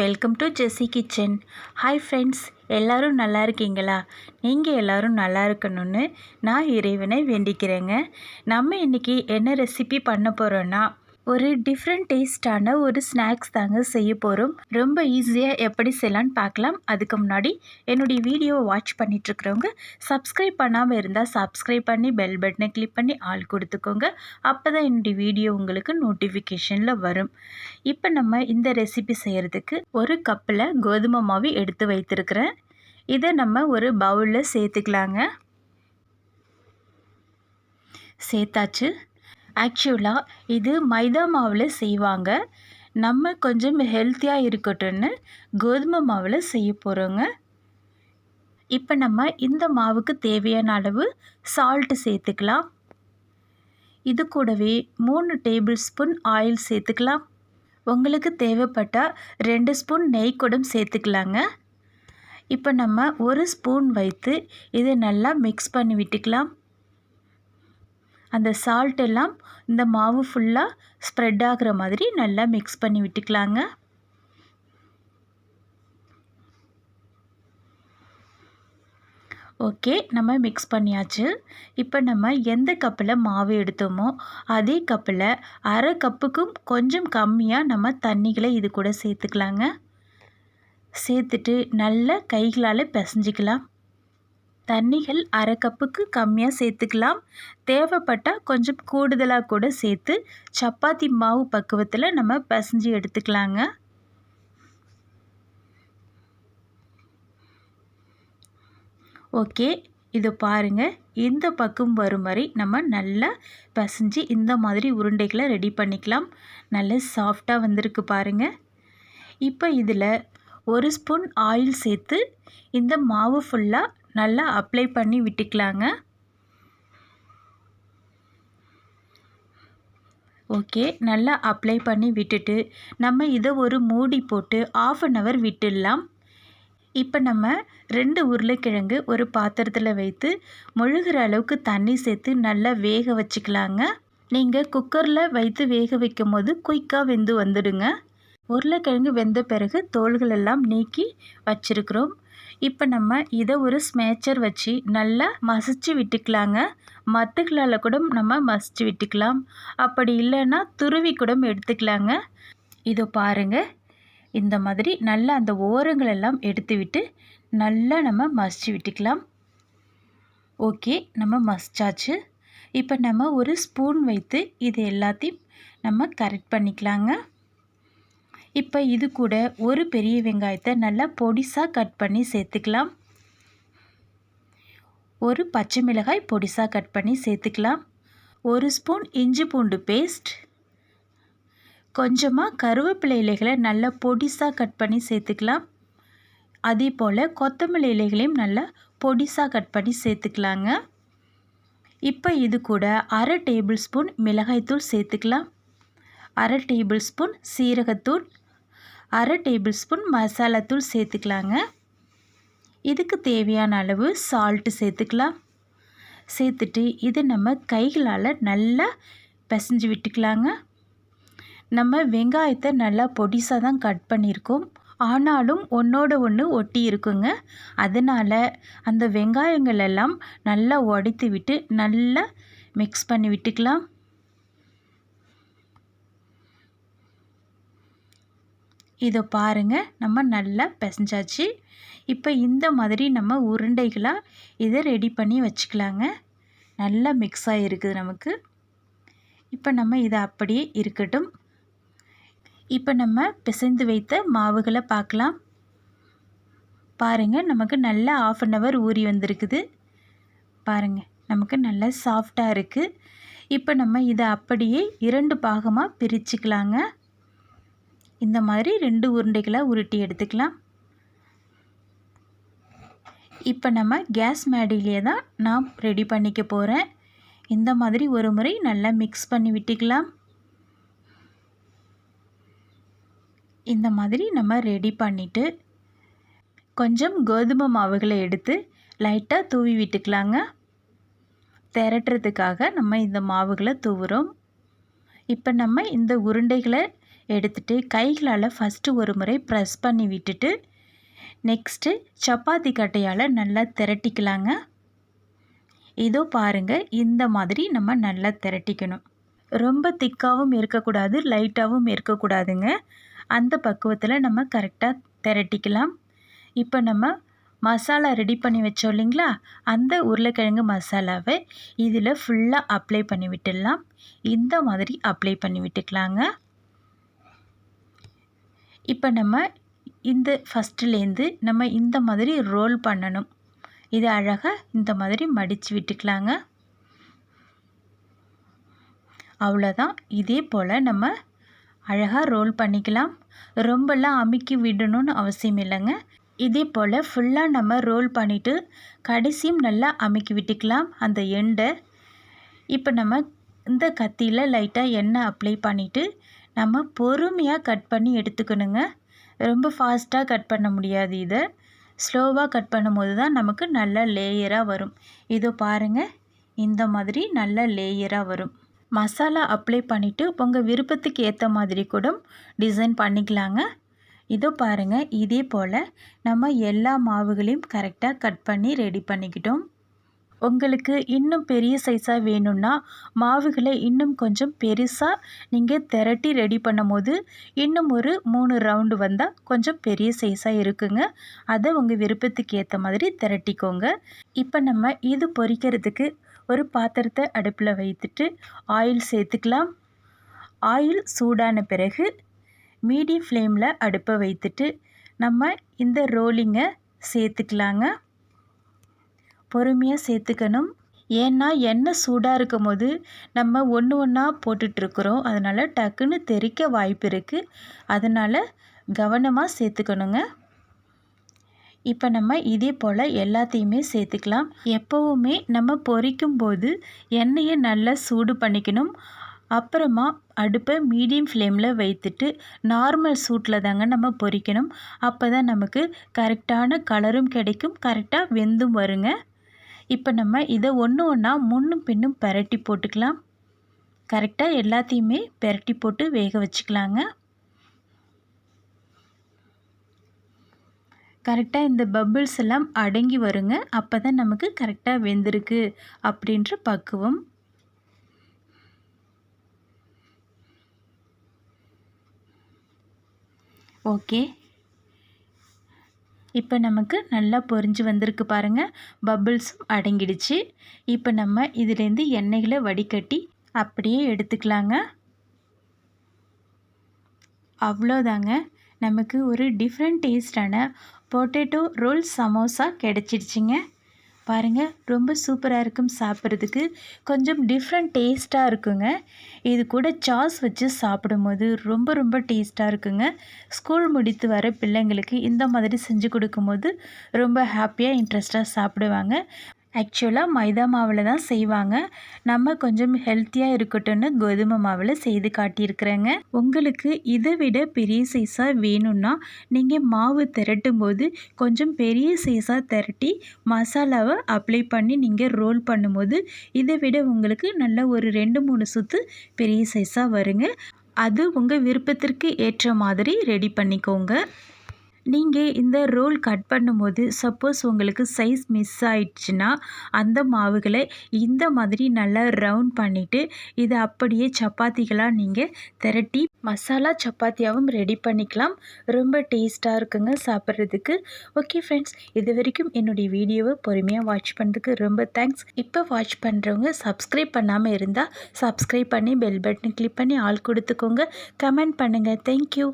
Welcome to Jessie kitchen hi friends எல்லோரும் நல்லா இருக்கீங்களா? நீங்கள் எல்லோரும் நல்லா இருக்கணும்னு நான் இறைவனை வேண்டிக்கிறேங்க. நம்ம இன்றைக்கி என்ன ரெசிபி பண்ண போகிறோன்னா ஒரு டிஃப்ரெண்ட் டேஸ்டான ஒரு ஸ்நாக்ஸ் தாங்க செய்ய போகிறோம் ரொம்ப ஈஸியாக எப்படி செய்யலான்னு பார்க்கலாம். அதுக்கு முன்னாடி என்னுடைய வீடியோவை வாட்ச் பண்ணிகிட்ருக்கிறவங்க சப்ஸ்கிரைப் பண்ணாமல் இருந்தால் சப்ஸ்கிரைப் பண்ணி பெல் பட்டனை கிளிக் பண்ணி ஆள் கொடுத்துக்கோங்க. அப்போ தான் என்னுடைய வீடியோ உங்களுக்கு நோட்டிஃபிகேஷனில் வரும். இப்போ நம்ம இந்த ரெசிபி செய்கிறதுக்கு ஒரு கப்பில் கோதுமை மாவு எடுத்து வைத்திருக்கிறேன். இதை நம்ம ஒரு பவுலில் சேர்த்துக்கலாங்க. சேர்த்தாச்சு. ஆக்சுவலாக இது மைதா மாவில் செய்வாங்க. நம்ம கொஞ்சம் ஹெல்த்தியாக இருக்கட்டும்னு கோதுமை மாவில் செய்ய போகிறோங்க இப்போ நம்ம இந்த மாவுக்கு தேவையான அளவு சால்ட்டு சேர்த்துக்கலாம். இது கூடவே மூணு டேபிள் ஸ்பூன் ஆயில் சேர்த்துக்கலாம். உங்களுக்கு தேவைப்பட்டால் ரெண்டு ஸ்பூன் நெய் கூட சேர்த்துக்கலாங்க. இப்போ நம்ம ஒரு ஸ்பூன் வைத்து இதை நல்லா மிக்ஸ் பண்ணி விட்டுக்கலாம். அந்த சால்ட் எல்லாம் இந்த மாவு ஃபுல்லாக ஸ்ப்ரெட் ஆகிற மாதிரி நல்லா மிக்ஸ் பண்ணி விட்டுக்கலாங்க. ஓகே நம்ம மிக்ஸ் பண்ணியாச்சு. இப்போ நம்ம எந்த கப்பில் மாவு எடுத்தோமோ அதே கப்பில் அரை கப்புக்கும் கொஞ்சம் கம்மியாக நம்ம தண்ணிகளை இது கூட சேர்த்துக்கலாங்க. சேர்த்துட்டு நல்லா கைகளால் பிசைஞ்சிக்கலாம். தண்ணிகள் அரை கப்புக்கு கம்மியாக சேர்த்துக்கலாம். தேவைப்பட்டால் கொஞ்சம் கூடுதலாக கூட சேர்த்து சப்பாத்தி மாவு பக்குவத்தில் நம்ம பிசைஞ்சு எடுத்துக்கலாங்க. ஓகே இது பாருங்கள் இந்த பக்கம் வரும் வரை நம்ம நல்லா பிசைஞ்சு இந்த மாதிரி உருண்டைகளை ரெடி பண்ணிக்கலாம். நல்ல சாஃப்டாக வந்திருக்கு பாருங்கள் இப்போ இதில் ஒரு ஸ்பூன் ஆயில் சேர்த்து இந்த மாவு ஃபுல்லாக நல்லா அப்ளை பண்ணி விட்டுக்கலாங்க. ஓகே நல்லா அப்ளை பண்ணி விட்டுட்டு நம்ம இதை ஒரு மூடி போட்டு ஆஃப் அன் ஹவர் விட்டுடலாம். இப்போ நம்ம ரெண்டு உருளைக்கிழங்கு ஒரு பாத்திரத்தில் வைத்து முழுகிற அளவுக்கு தண்ணி சேர்த்து நல்லா வேக வச்சுக்கலாங்க. நீங்கள் குக்கரில் வைத்து வேக வைக்கும் போது குயிக்காக வெந்து வந்துடுங்க. உருளைக்கிழங்கு வெந்த பிறகு தோள்களெல்லாம் நீக்கி வச்சுருக்குறோம். இப்போ நம்ம இதை ஒரு ஸ்மேச்சர் வச்சு நல்லா மசிச்சு விட்டுக்கலாங்க. மத்துகளால் கூட நம்ம மசிச்சு விட்டுக்கலாம். அப்படி இல்லைன்னா துருவி கூட எடுத்துக்கலாங்க. இதோ பாருங்கள் இந்த மாதிரி நல்லா அந்த ஓரங்களெல்லாம் எடுத்து விட்டு நல்லா நம்ம மசிச்சு விட்டுக்கலாம். ஓகே நம்ம மசிச்சாச்சு. இப்போ நம்ம ஒரு ஸ்பூன் வைத்து இது எல்லாத்தையும் நம்ம கரெக்ட் பண்ணிக்கலாங்க. இப்போ இது கூட ஒரு பெரிய வெங்காயத்தை நல்லா பொடிசாக கட் பண்ணி சேர்த்துக்கலாம். ஒரு பச்சை மிளகாய் பொடிசாக கட் பண்ணி சேர்த்துக்கலாம். ஒரு ஸ்பூன் இஞ்சி பூண்டு பேஸ்ட் கொஞ்சமாக கருவேப்பிலை இலைகளை நல்லா பொடிசாக கட் பண்ணி சேர்த்துக்கலாம். அதே போல் கொத்தமல்லி இலைகளையும் நல்லா பொடிசாக கட் பண்ணி சேர்த்துக்கலாங்க. இப்போ இது கூட அரை டேபிள் ஸ்பூன் மிளகாய்த்தூள் சேர்த்துக்கலாம். அரை டேபிள் ஸ்பூன் சீரகத்தூள் அரை டேபிள் ஸ்பூன் மசாலாத்தூள் சேர்த்துக்கலாங்க. இதுக்கு தேவையான அளவு சால்ட்டு சேர்த்துக்கலாம். சேர்த்துட்டு இதை நம்ம கைகளால் நல்லா பிசைஞ்சு விட்டுக்கலாங்க. நம்ம வெங்காயத்தை நல்லா பொடிசாக தான் கட் பண்ணியிருக்கோம். ஆனாலும் ஒன்றோட ஒன்று ஒட்டி இருக்குங்க. அதனால் அந்த வெங்காயங்கள் எல்லாம் நல்லா உடைத்து விட்டு நல்லா மிக்ஸ் பண்ணி விட்டுக்கலாம். இதை பாருங்கள் நம்ம நல்லா பிசைஞ்சாச்சு. இப்போ இந்த மாதிரி நம்ம உருண்டைகளாக இதை ரெடி பண்ணி வச்சுக்கலாங்க. நல்லா மிக்ஸ் ஆகிருக்குது நமக்கு. இப்போ நம்ம இதை அப்படியே இருக்கட்டும். இப்போ நம்ம பிசைந்து வைத்த மாவுகளை பார்க்கலாம் பாருங்கள் நமக்கு நல்லா ஆஃப் அன் ஹவர் ஊறி வந்திருக்குது. பாருங்கள் நமக்கு நல்லா சாஃப்டாக இருக்குது இப்போ நம்ம இதை அப்படியே இரண்டு பாகமாக பிரிச்சுக்கலாங்க. இந்த மாதிரி ரெண்டு உருண்டைகளை உருட்டி எடுத்துக்கலாம். இப்போ நம்ம கேஸ் மேடிலே தான் நான் ரெடி பண்ணிக்க போகிறேன் இந்த மாதிரி ஒரு முறை நல்லா மிக்ஸ் பண்ணி விட்டுக்கலாம். இந்த மாதிரி நம்ம ரெடி பண்ணிவிட்டு கொஞ்சம் கோதுமை மாவுகளை எடுத்து லைட்டாக தூவி விட்டுக்கலாங்க. திரட்டுறதுக்காக நம்ம இந்த மாவுகளை தூவுறோம். இப்போ நம்ம இந்த உருண்டைகளை எடுத்துட்டு கைகளால் ஃபஸ்ட்டு ஒரு முறை ப்ரெஸ் பண்ணி விட்டுட்டு நெக்ஸ்ட்டு சப்பாத்தி கட்டையால் நல்லா திரட்டிக்கலாங்க. இதோ பாருங்கள் இந்த மாதிரி நம்ம நல்லா திரட்டிக்கணும். ரொம்ப திக்காகவும் இருக்கக்கூடாது லைட்டாகவும் இருக்கக்கூடாதுங்க. அந்த பக்குவத்தில் நம்ம கரெக்டாக திரட்டிக்கலாம். இப்போ நம்ம மசாலா ரெடி பண்ணி வச்சோம் இல்லைங்களா? அந்த உருளைக்கிழங்கு மசாலாவை இதில் ஃபுல்லாக அப்ளை பண்ணி விட்டுடலாம். இந்த மாதிரி அப்ளை பண்ணி விட்டுக்கலாங்க. இப்போ நம்ம இந்த ஃபஸ்ட்டுலேருந்து நம்ம இந்த மாதிரி ரோல் பண்ணணும். இது அழகாக இந்த மாதிரி மடித்து விட்டுக்கலாங்க. அவ்வளோதான். இதே போல் நம்ம அழகாக ரோல் பண்ணிக்கலாம். ரொம்பலாம் அமுக்கி விடணும்னு அவசியம் இல்லைங்க. இதே போல் ஃபுல்லாக நம்ம ரோல் பண்ணிவிட்டு கடைசியும் நல்லா அமுக்கி விட்டுக்கலாம். அந்த எண்டை இப்போ நம்ம இந்த கத்தியில் லைட்டாக எண்ணெய் அப்ளை பண்ணிவிட்டு நம்ம பொறுமையாக கட் பண்ணி எடுத்துக்கணுங்க. ரொம்ப ஃபாஸ்ட்டாக கட் பண்ண முடியாது இதை. ஸ்லோவாக கட் பண்ணும்போது தான் நமக்கு நல்ல லேயராக வரும். இதோ பாருங்கள் இந்த மாதிரி நல்ல லேயராக வரும். மசாலா அப்ளை பண்ணிவிட்டு உங்கள் விருப்பத்துக்கு ஏற்ற மாதிரி கூட டிசைன் பண்ணிக்கலாங்க. இதோ பாருங்கள் இதே போல் நம்ம எல்லா மாவுகளையும் கரெக்டாக கட் பண்ணி ரெடி பண்ணிக்கிட்டோம். உங்களுக்கு இன்னும் பெரிய சைஸாக வேணும்னா மாவுகளை இன்னும் கொஞ்சம் பெருசாக நீங்கள் திரட்டி ரெடி பண்ணும் போது இன்னும் ஒரு மூணு ரவுண்டு வந்தால் கொஞ்சம் பெரிய சைஸாக இருக்குங்க. அதை உங்கள் விருப்பத்துக்கு ஏற்ற மாதிரி திரட்டிக்கோங்க. இப்போ நம்ம இது பொரிக்கிறதுக்கு ஒரு பாத்திரத்தை அடுப்பில் வைத்துட்டு ஆயில் சேர்த்துக்கலாம். ஆயில் சூடான பிறகு மீடியம் ஃப்ளேமில் அடுப்பை வைத்துட்டு நம்ம இந்த ரோலிங்கை சேர்த்துக்கலாங்க. பொறுமையாக சேர்த்துக்கணும். ஏன்னா எண்ணெய் சூடாக இருக்கும் போது நம்ம ஒன்று ஒன்றா போட்டுட்ருக்குறோம். அதனால் டக்குன்னு தெறிக்க வாய்ப்பு இருக்குது அதனால் கவனமாக சேர்த்துக்கணுங்க. இப்போ நம்ம இதே போல் எல்லாத்தையுமே சேர்த்துக்கலாம். எப்போவுமே நம்ம பொரிக்கும் போது எண்ணெயை நல்லா சூடு பண்ணிக்கணும். அப்புறமா அடுப்பை மீடியம் ஃப்ளேமில் வைத்துட்டு நார்மல் சூட்டில் தாங்க நம்ம பொரிக்கணும். அப்போ தான் நமக்கு கரெக்டான கலரும் கிடைக்கும். கரெக்டாக வெந்தும் வருங்க. இப்போ நம்ம இதை ஒன்று ஒன்றா முன்னும் பின்னும் பரட்டி போட்டுக்கலாம். கரெக்டாக எல்லாத்தையுமே பெரட்டி போட்டு வேக வச்சுக்கலாங்க. கரெக்டாக இந்த பபிள்ஸ் எல்லாம் அடங்கி வருங்க. அப்போ தான் நமக்கு கரெக்டாக வெந்திருக்கு அப்படின்ற பக்குவம். ஓகே. இப்போ நமக்கு நல்லா பொரிஞ்சு வந்திருக்கு பாருங்கள் பபிள்ஸும் அடங்கிடுச்சு. இப்போ நம்ம இதுலேருந்து எண்ணெய்களை வடிகட்டி அப்படியே எடுத்துக்கலாங்க. அவ்வளோதாங்க. நமக்கு ஒரு டிஃப்ரெண்ட் டேஸ்டான பொட்டேட்டோ ரோல் சமோசா கிடச்சிடுச்சிங்க. பாருங்கள் ரொம்ப சூப்பராக இருக்கும் சாப்பிட்றதுக்கு. கொஞ்சம் டிஃப்ரெண்ட் டேஸ்ட்டாக இருக்குங்க. இது கூட சாஸ் வச்சு சாப்பிடும்போது ரொம்ப ரொம்ப டேஸ்ட்டாக இருக்குங்க. ஸ்கூல் முடித்து வர பிள்ளைங்களுக்கு இந்த மாதிரி செஞ்சு கொடுக்கும்போது ரொம்ப ஹாப்பியாக இன்ட்ரெஸ்ட்டாக சாப்பிடுவாங்க. ஆக்சுவலாக மைதா மாவில் தான் செய்வாங்க. நம்ம கொஞ்சம் ஹெல்த்தியாக இருக்கட்டும்னு கோதுமை மாவில் செய்து காட்டியிருக்கிறேங்க. உங்களுக்கு இதை விட பெரிய சைஸாக வேணும்னா நீங்கள் மாவு திரட்டும் போது கொஞ்சம் பெரிய சைஸாக திரட்டி மசாலாவை அப்ளை பண்ணி நீங்கள் ரோல் பண்ணும்போது இதை விட உங்களுக்கு நல்ல ஒரு ரெண்டு மூணு சுற்று பெரிய சைஸாக வருங்க. அது உங்கள் விருப்பத்திற்கு ஏற்ற மாதிரி ரெடி பண்ணிக்கோங்க. நீங்கள் இந்த ரோல் கட் பண்ணும்போது சப்போஸ் உங்களுக்கு சைஸ் மிஸ் ஆயிடுச்சுன்னா அந்த மாவுகளை இந்த மாதிரி நல்லா ரவுண்ட் பண்ணிவிட்டு இதை அப்படியே சப்பாத்திகளாக நீங்கள் திரட்டி மசாலா சப்பாத்தியாகவும் ரெடி பண்ணிக்கலாம். ரொம்ப டேஸ்ட்டாக இருக்குங்க சாப்பிட்றதுக்கு. ஓகே ஃப்ரெண்ட்ஸ் இது வரைக்கும் என்னுடைய வீடியோவை பொறுமையாக வாட்ச் பண்ணுறதுக்கு ரொம்ப தேங்க்ஸ் இப்போ வாட்ச் பண்ணுறவங்க சப்ஸ்கிரைப் பண்ணாமல் இருந்தால் சப்ஸ்கிரைப் பண்ணி பெல் பட்டன் கிளிக் பண்ணி ஆள் கொடுத்துக்கோங்க. கமெண்ட் பண்ணுங்கள் தேங்க்யூ